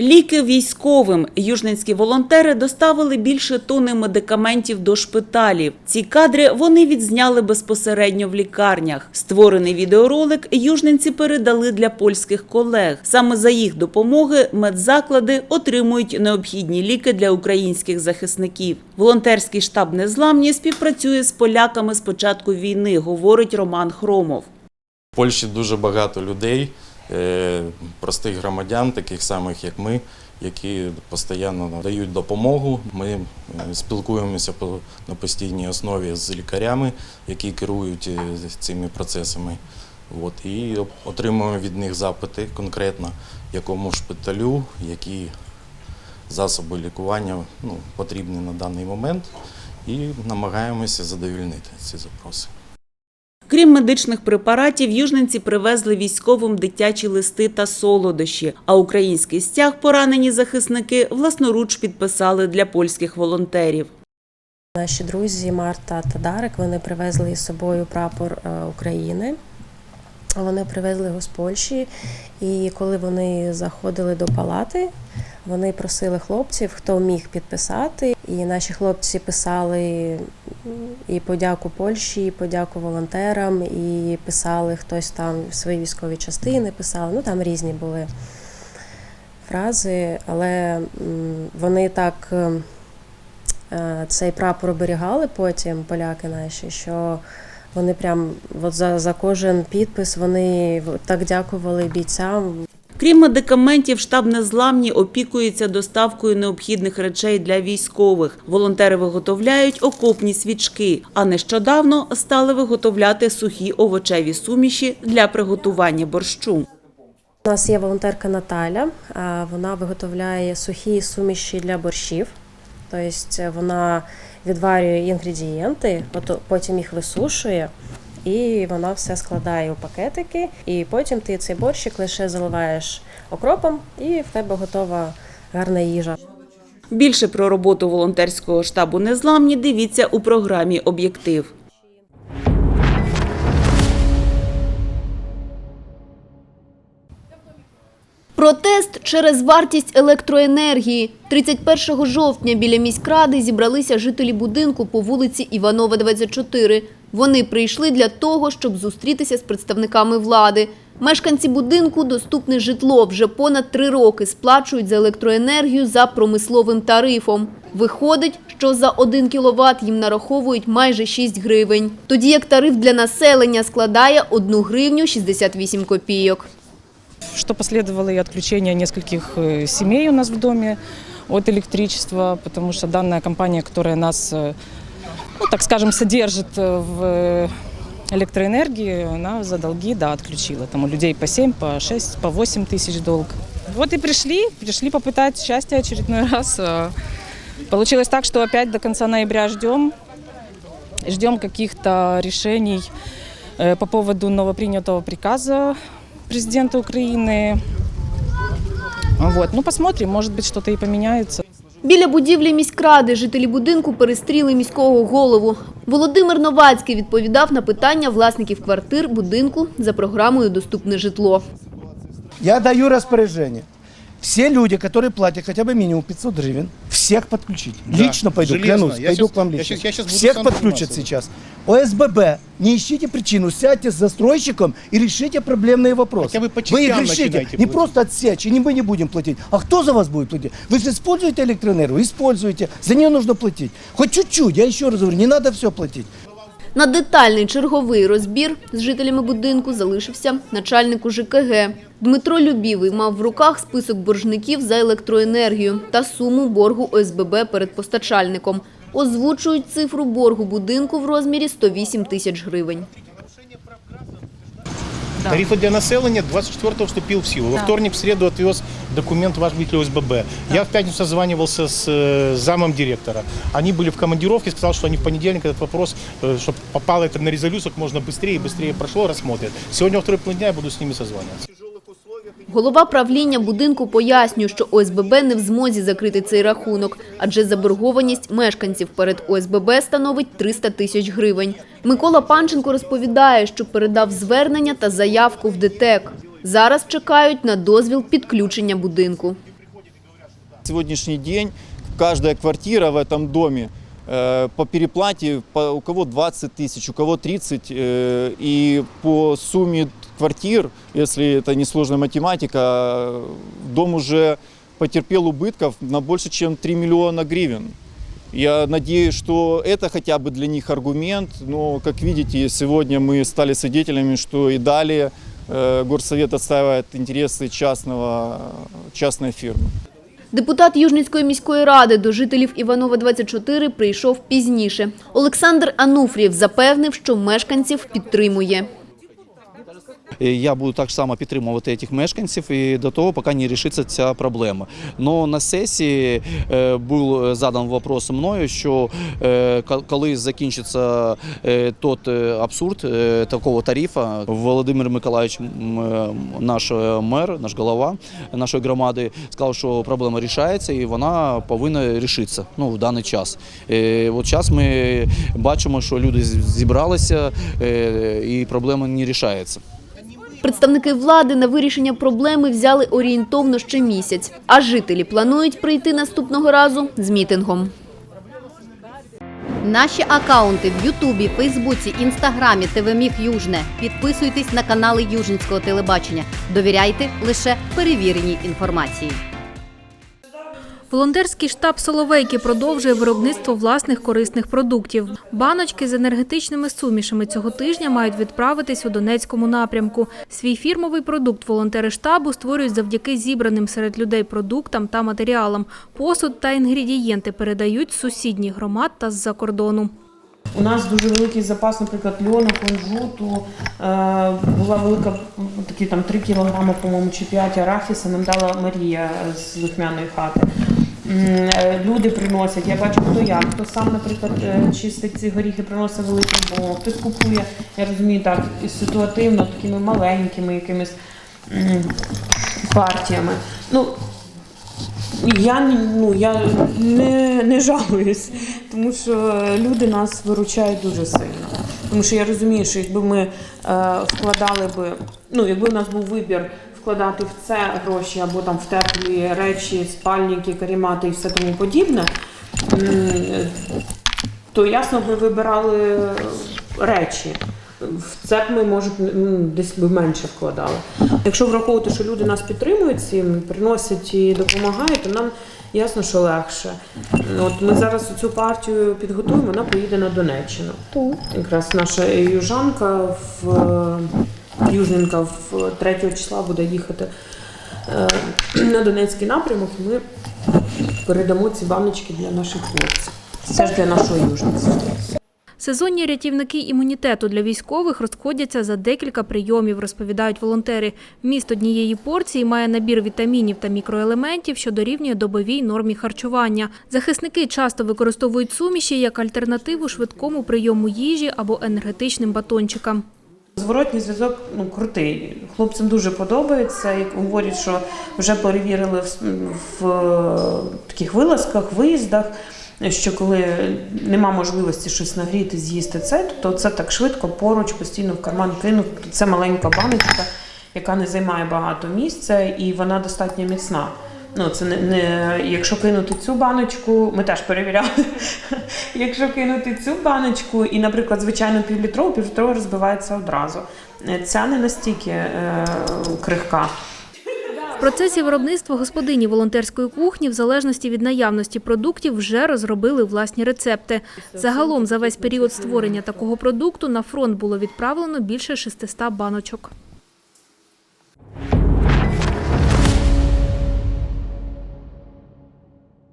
Ліки військовим. Южненські волонтери доставили більше тони медикаментів до шпиталів. Ці кадри вони відзняли безпосередньо в лікарнях. Створений відеоролик южненці передали для польських колег. Саме за їх допомоги медзаклади отримують необхідні ліки для українських захисників. Волонтерський штаб Незламні співпрацює з поляками з початку війни, говорить Роман Хромов. В Польщі дуже багато людей, простих громадян, таких самих як ми, які постійно надають допомогу. Ми е, спілкуємося на постійній основі з лікарями, які керують е, цими процесами. От, і отримуємо від них запити конкретно, якому шпиталю, які засоби лікування ну, потрібні на даний момент, і намагаємося задовільнити ці запроси. Крім медичних препаратів, южненці привезли військовим дитячі листи та солодощі. А український стяг поранені захисники власноруч підписали для польських волонтерів. Наші друзі Марта та Дарик вони привезли із собою прапор е, України. Вони привезли його з Польщі, і коли вони заходили до палати, вони просили хлопців, хто міг підписати. І наші хлопці писали і подяку Польщі, і подяку волонтерам, і писали хтось там свої військові частини, писали. Ну там різні були фрази, але вони так. ем, е, цей прапор оберігали потім поляки наші, що вони прям от за, за кожен підпис вони так дякували бійцям. Крім медикаментів, штаб незламні опікується доставкою необхідних речей для військових. Волонтери виготовляють окопні свічки, а нещодавно стали виготовляти сухі овочеві суміші для приготування борщу. У нас є волонтерка Наталя. Вона виготовляє сухі суміші для борщів. Тобто вона відварює інгредієнти, потім їх висушує. І вона все складає у пакетики, і потім ти цей борщик лише заливаєш окропом, і в тебе готова гарна їжа. Більше про роботу волонтерського штабу незламні дивіться у програмі Об'єктив. Протест через вартість електроенергії. 31 жовтня біля міськради зібралися жителі будинку по вулиці Іванова, 24. Вони прийшли для того, щоб зустрітися з представниками влади. Мешканці будинку доступне житло вже понад три роки сплачують за електроенергію за промисловим тарифом. Виходить, що за 1 кВт їм нараховують майже 6 гривень. Тоді як тариф для населення складає 1 гривню 68 копійок. что последовало и отключение нескольких э, семей у нас в доме от электричества, потому что данная компания, которая нас, э, ну, так скажем, содержит э, в электроэнергии, она за долги, да, отключила. Там у людей по 7, по 6, по 8 тысяч долг. Вот и пришли, пришли попытать счастье очередной раз. Э, Получилось так, что опять до конца ноября ждем, ждем каких-то решений э, по поводу новопринятого приказа президента Украины. Вот. Ну, посмотрим, может быть, что-то и поменяется. Біля будівлі міськради жителі будинку перестріли міського голову. Володимир Новацький відповідав на питання власників квартир будинку за програмою Доступне житло. Я даю распоряжение. Все люди, которые платят хотя бы минимум 500 гривен, всех подключить. Да, лично пойду, железно. клянусь, Я пойду щас- к вам я лично. я щас буду всех сам подключат сейчас. ОСББ, не ищите причину, сядьте с застройщиком и решите проблемные вопросы. Хотя бы по Вы их решите, не платить. просто отсечь, и не мы не будем платить. А кто за вас будет платить? Вы же используете электроэнергию? Используете. За нее нужно платить. Хоть чуть-чуть, я еще раз говорю, не надо все платить. На детальний черговий розбір з жителями будинку залишився начальник ЖКГ. Дмитро Любівий мав в руках список боржників за електроенергію та суму боргу ОСББ перед постачальником. Озвучують цифру боргу будинку в розмірі 108 тисяч гривень. Тарифы для населения 24-го вступил в силу. Во вторник, в среду отвез документ ваш житель ОСББ. Я в пятницу созванивался с э, замом директора. Они были в командировке, сказал, что они в понедельник этот вопрос, э, чтобы попало это на резолюцию, как можно быстрее и быстрее прошло, рассмотрят. Сегодня во второй половине дня я буду с ними созваниваться. Голова правління будинку пояснює, що ОСББ не в змозі закрити цей рахунок, адже заборгованість мешканців перед ОСББ становить 300 тисяч гривень. Микола Панченко розповідає, що передав звернення та заявку в ДТЕК. Зараз чекають на дозвіл підключення будинку. Сегодняшний день каждая квартира в доме э, по переплате по- у кого 20 тысяч, у кого 30, э, и по сумме квартир, если это не сложная математика, э, дом уже потерпел убытков на больше, чем 3 миллиона гривен. Я надеюсь, что это хотя бы для них аргумент, но, как видите, сегодня мы стали свидетелями, что и далее э, горсовет отстаивает интересы частного, частной фирмы. Депутат Южницької міської ради до жителів Іванова 24 прийшов пізніше. Олександр Ануфрієв запевнив, що мешканців підтримує. Я буду так само підтримувати цих мешканців і до того, поки не рішиться ця проблема. Но на сесії е, був задан вопрос мною, що е, коли закінчиться е, тот е, абсурд е, такого тарифа, Володимир Миколаївич, е, наш е, мер, наш голова нашої громади, сказав, що проблема рішається і вона повинна рішитися ну, в даний час. Е, От зараз ми бачимо, що люди зібралися е, і проблема не рішається. Представники влади на вирішення проблеми взяли орієнтовно ще місяць, а жителі планують прийти наступного разу з мітингом. Наші акаунти в Ютубі, Фейсбуці, Інстаграмі, ТВ Южне. Підписуйтесь на канали Южницького телебачення. Довіряйте лише перевіреній інформації. Волонтерський штаб Соловейки продовжує виробництво власних корисних продуктів. Баночки з енергетичними сумішами цього тижня мають відправитись у Донецькому напрямку. Свій фірмовий продукт волонтери штабу створюють завдяки зібраним серед людей продуктам та матеріалам. Посуд та інгредієнти передають з сусідніх громад та з-за кордону. У нас дуже великий запас, наприклад, льону, кунжуту. Е, була велика, такі там 3 кілограми, по-моєму, чи 5 арахіса нам дала Марія з лихмяної хати. Люди приносять, я бачу, хто як, хто сам, наприклад, е, чистить ці горіхи, приносить великий бо хтось купує, я розумію, так, ситуативно, такими маленькими якимись партіями. Ну, я, ну, я не, не жалуюсь, тому що люди нас виручають дуже сильно. Тому що я розумію, що якби ми е, вкладали би, ну якби у нас був вибір вкладати в це гроші або там в теплі речі, спальники, карімати і все тому подібне, то ясно би вибирали речі. В це б ми, може, десь би менше вкладали. Якщо враховувати, що люди нас підтримують цим, приносять і допомагають, то нам ясно, що легше. От ми зараз цю партію підготуємо, вона поїде на Донеччину. Якраз наша южанка в Южненка в 3 числа буде їхати е, на Донецький напрямок, і ми передамо ці баночки для наших хлопців. Це ж для нашого южництва. Сезонні рятівники імунітету для військових розходяться за декілька прийомів, розповідають волонтери. Вміст однієї порції має набір вітамінів та мікроелементів, що дорівнює добовій нормі харчування. Захисники часто використовують суміші як альтернативу швидкому прийому їжі або енергетичним батончикам. Зворотній зв'язок ну крутий. Хлопцям дуже подобається. Як говорять, що вже перевірили в, в таких вилазках, виїздах. Що коли нема можливості щось нагріти, з'їсти це, то це так швидко поруч, постійно в карман кинув. Це маленька баночка, яка не займає багато місця, і вона достатньо міцна. Ну, це не, не якщо кинути цю баночку, ми теж перевіряли. якщо кинути цю баночку і, наприклад, звичайно, півлітрову, півлітрову розбивається одразу. Ця не настільки е, крихка. В процесі виробництва господині волонтерської кухні, в залежності від наявності продуктів, вже розробили власні рецепти. Загалом за весь період створення такого продукту на фронт було відправлено більше 600 баночок.